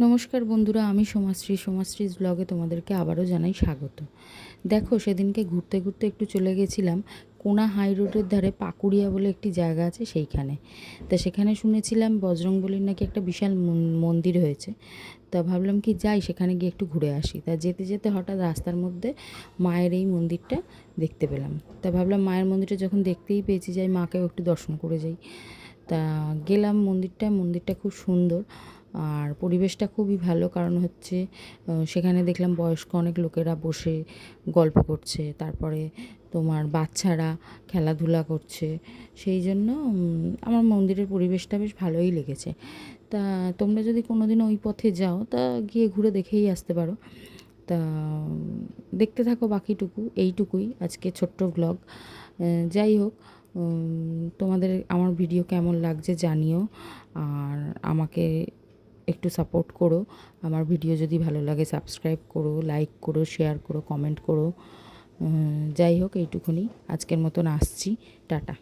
নমস্কার বন্ধুরা, আমি সোমাশ্রী, সোমাশ্রীজ ব্লগে তোমাদেরকে আবারও জানাই স্বাগত। দেখো, সেদিনকে ঘুরতে ঘুরতে একটু চলে গেছিলাম। কোনা হাই রোডের ধারে পাকুড়িয়া বলে একটি জায়গা আছে সেইখানে। তা সেখানে শুনেছিলাম বজরংবলির নাকি একটা বিশাল মন- মন্দির হয়েছে। তা ভাবলাম কি যাই, সেখানে গিয়ে একটু ঘুরে আসি। তা যেতে যেতে হঠাৎ রাস্তার মধ্যে মায়ের এই মন্দিরটা দেখতে পেলাম। তা ভাবলাম মায়ের মন্দিরটা যখন দেখতেই পেয়েছি, যাই মাকেও একটু দর্শন করে যাই। তা গেলাম মন্দিরটা মন্দিরটা খুব সুন্দর। আর পরিবেশটা খুবই ভালো, কারণ হচ্ছে সেখানে দেখলাম বয়স্ক অনেক লোকেরা বসে গল্প করছে। তারপরে তোমার বাচ্চারা খেলাধুলা করছে। সেই জন্য আমার মন্দিরের পরিবেশটা বেশ ভালোই লেগেছে। তা তোমরা যদি কোনো দিন ওই পথে যাও, তা গিয়ে ঘুরে দেখেই আসতে পারো। তা দেখতে থাকো বাকিটুকু, এইটুকুই আজকে ছোট্ট ব্লগ যাই হোক তোমাদের আমার ভিডিও কেমন লাগছে জানিও। আর আমাকে একটু সাপোর্ট করো। আমার ভিডিও যদি ভালো লাগে সাবস্ক্রাইব করো লাইক করো শেয়ার করো কমেন্ট করো। যাই হোক, এইটুকুনি। আজকের মতন আসছি। টাটা।